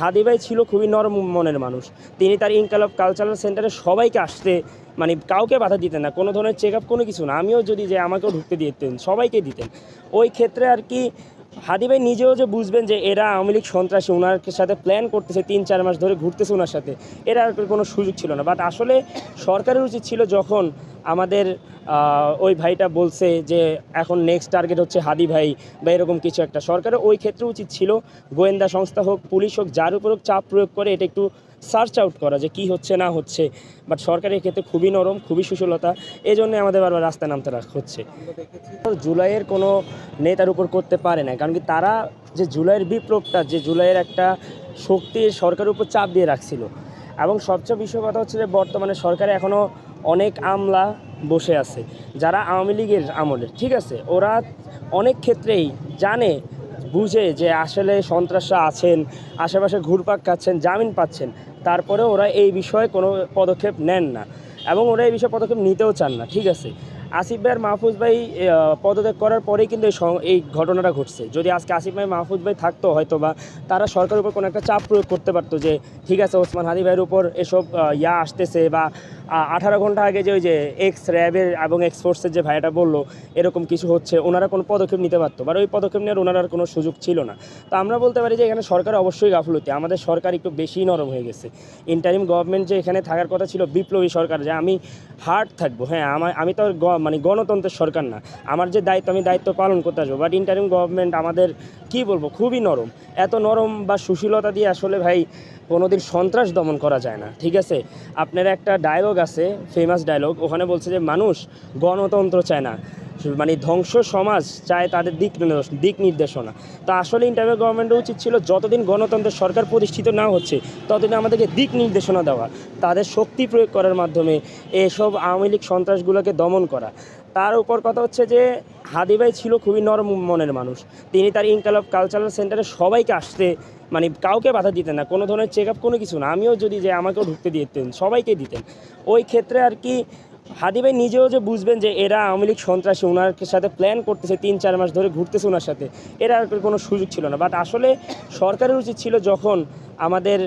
হাদি ভাই ছিল খুবই নরম মনের মানুষ। তিনি তার ইনকালাব কালচারাল সেন্টারে সবাইকে আসতে মানে কাউকে বাধা দিতেন না, কোনো ধরনের চেক আপ কোনো কিছু না। আমিও যদি যে আমাকেও ঢুকতে দিতেন, সবাইকে দিতেন। ওই ক্ষেত্রে আর কি হাদি ভাই নিজেও যে বুঝবেন যে এরা আওয়ামী লীগ সন্ত্রাসী ওনার সাথে প্ল্যান করতেছে, তিন চার মাস ধরে ঘুরতেছে ওনার সাথে, এরা কোনো সুযোগ ছিল না। বাট আসলে সরকারের উচিত ছিল যখন আমাদের ওই ভাইটা বলছে যে এখন নেক্সট টার্গেট হচ্ছে হাদি ভাই বা এরকম কিছু একটা। সরকারের ওই ক্ষেত্রে উচিত ছিল গোয়েন্দা সংস্থা হোক, পুলিশ হোক, যার উপর হোক চাপ প্রয়োগ করে এটা একটু সার্চ আউট করা যে কি হচ্ছে, না হচ্ছে। বাট সরকারের ক্ষেত্রে খুবই নরম, খুবই সুশীলতা এই জন্য আমাদের বারবার রাস্তায় নামতে রাখ হচ্ছে। জুলাইয়ের কোনো নেতার উপর করতে পারে না, কারণ কি তারা যে জুলাইয়ের বিপ্লবটা, যে জুলাইয়ের একটা শক্তি সরকারের উপর চাপ দিয়ে রাখছিল। এবং সবচেয়ে বিষয় কথা হচ্ছে যে বর্তমানে সরকার এখনও অনেক আমলা বসে আছে, যারা আওয়ামী লীগের আমলের ঠিক আছে? ওরা অনেক ক্ষেত্রেই জানে, বুঝে যে আসলে সন্ত্রাসরা আছেন, আশেপাশে ঘুরপাক খাচ্ছেন, জামিন পাচ্ছেন তারপরে ওরা এই বিষয়ে কোনো পদক্ষেপ নেন না এবং ওরা এই বিষয়ে পদক্ষেপ নিতেও চান না, ঠিক আছে? আসিফ ভাই আর মাহফুজ ভাই পদত্যাগ করার পরেই কিন্তু এই ঘটনাটা ঘটছে। যদি আজকে আসিফ ভাই, মাহফুজ ভাই থাকতো হয়তো বা তারা সরকারের উপর কোনো একটা চাপ প্রয়োগ করতে পারতো যে, ঠিক আছে, ওসমান হাদি ভাইয়ের উপর এসব ইয়া আসতেছে বা আঠারো ঘণ্টা আগে যে ওই যে এক্স র্যাবের এবং এক্স ফোর্সের যে ভাইটা বলল, এরকম কিছু হচ্ছে, ওনারা কোনো পদক্ষেপ নিতে পারতো। বা ওই পদক্ষেপ নেওয়ার ওনার আর কোনো সুযোগ ছিল না। তো আমরা বলতে পারি যে, এখানে সরকার অবশ্যই গাফলতি। আমাদের সরকার একটু বেশি নরম হয়ে গেছে। ইন্টারিম গভর্নমেন্ট যে এখানে থাকার কথা ছিল বিপ্লবী সরকার, যে আমি হার্ড থাকব। হ্যাঁ আমি তো মানে গণতন্ত্রের সরকার না। আমার যে দায়িত্ব, আমি দায়িত্ব পালন করতে আসব। বাট ইন্টারিম গভর্নমেন্ট আমাদের, কি বলব, খুবই নরম। এত নরম বা সুশীলতা দিয়ে আসলে ভাই কোনোদিন সন্ত্রাস দমন করা যায় না, ঠিক আছে? আপনার একটা ডায়লগ আছে ফেমাস ডায়লগ ওখানে বলছে যে, মানুষ গণতন্ত্র চায় না। মানে ধ্বংস সমাজ চায় তাদের দিক দিক নির্দেশনা। তো আসলে ইন্টারভিউ গভর্নমেন্টের উচিত ছিল যতদিন গণতন্ত্রের সরকার প্রতিষ্ঠিত না হচ্ছে, ততদিন আমাদেরকে দিক নির্দেশনা দেওয়া, তাদের শক্তি প্রয়োগ করার মাধ্যমে এসব আওয়ামী লীগ সন্ত্রাসগুলোকে দমন করা। তার উপর কথা হচ্ছে যে, হাদি ভাই ছিল খুবই নরম মনের মানুষ। তিনি তার ইনকালাব কালচারাল সেন্টারে সবাইকে আসতে মানে কাউকে বাধা দিতেন না, কোনো ধরনের চেক আপ কোনো কিছু না। আমিও যদি যে আমাকেও ঢুকতে দিতেন, সবাইকে দিতেন। ওই ক্ষেত্রে আর কি হাদি ভাই নিজেও যে বুঝবেন যে এরা আওয়ামী লীগ সন্ত্রাসী ওনার সাথে প্ল্যান করতেছে, তিন, চার মাস ধরে ঘুরতেছে ওনার সাথে। এরা আর কোনো সুযোগ ছিল না। বাট আসলে সরকারের উচিত ছিল যখন আমাদের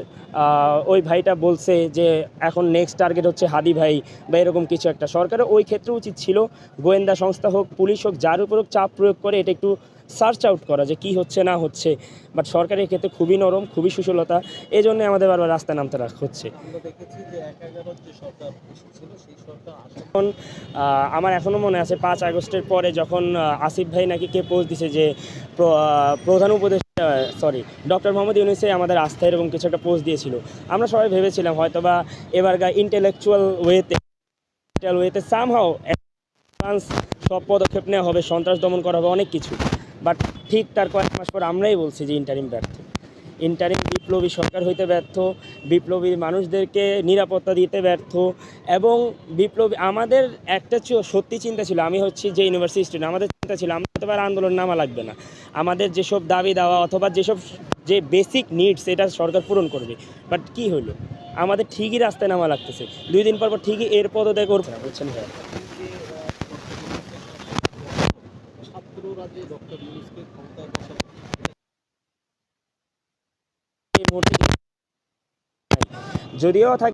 ওই ভাইটা বলছে যে এখন নেক্সট টার্গেট হচ্ছে হাদি ভাই বা এরকম কিছু একটা। সরকারের ওই ক্ষেত্রে উচিত ছিল গোয়েন্দা সংস্থা হোক পুলিশ হোক যার উপর হোক চাপ প্রয়োগ করে এটা একটু সার্চ আউট করা যে কি হচ্ছে না হচ্ছে। বাট সরকারের ক্ষেত্রে খুবই নরম খুবই সুশীলতা এই জন্য আমাদের বারবার রাস্তায় নামতে রাখ হচ্ছে। এখন আমার এখনও মনে আছে পাঁচ আগস্টের পরে যখন আসিফ ভাই নাকি কে পোস্ট দিছে যে প্রধান উপদেষ্টা সরি ডক্টর মোহাম্মদ ইউনুসে আমাদের আস্থায় এরকম কিছু একটা পোস্ট দিয়েছিল। আমরা সবাই ভেবেছিলাম হয়তো বা গা ইন্টেলেকচুয়াল ওয়েতে ওয়েতে সামহাও সব পদক্ষেপ নেওয়া হবে, সন্ত্রাস দমন করা হবে, অনেক কিছু। বাট ঠিক তার কয়েক মাস পর আমরাই বলছি যে ইন্টারিম ব্যর্থ। ইন্টারিম বিপ্লবী সরকার হইতে ব্যর্থ, বিপ্লবী মানুষদেরকে নিরাপত্তা দিতে ব্যর্থ এবং বিপ্লবী, আমাদের একটা সত্যি চিন্তা ছিল, আমি হচ্ছি যে ইউনিভার্সিটি স্টুডেন্ট আমাদের চিন্তা ছিল, আমাদের আর আন্দোলন নামা লাগবে না। আমাদের যেসব দাবি দেওয়া অথবা যেসব, যে বেসিক নিডস এটা সরকার পূরণ করবে। বাট কি হলো আমাদের ঠিকই রাস্তায় নামা লাগতেছে। দুই দিন পর পর ঠিকই এর পদত্যাগ করবে। না বুঝছেন ভাই ছাত্ররা যে ডক্টর ইউনুসকে ক্ষমতায় যদিও থাকে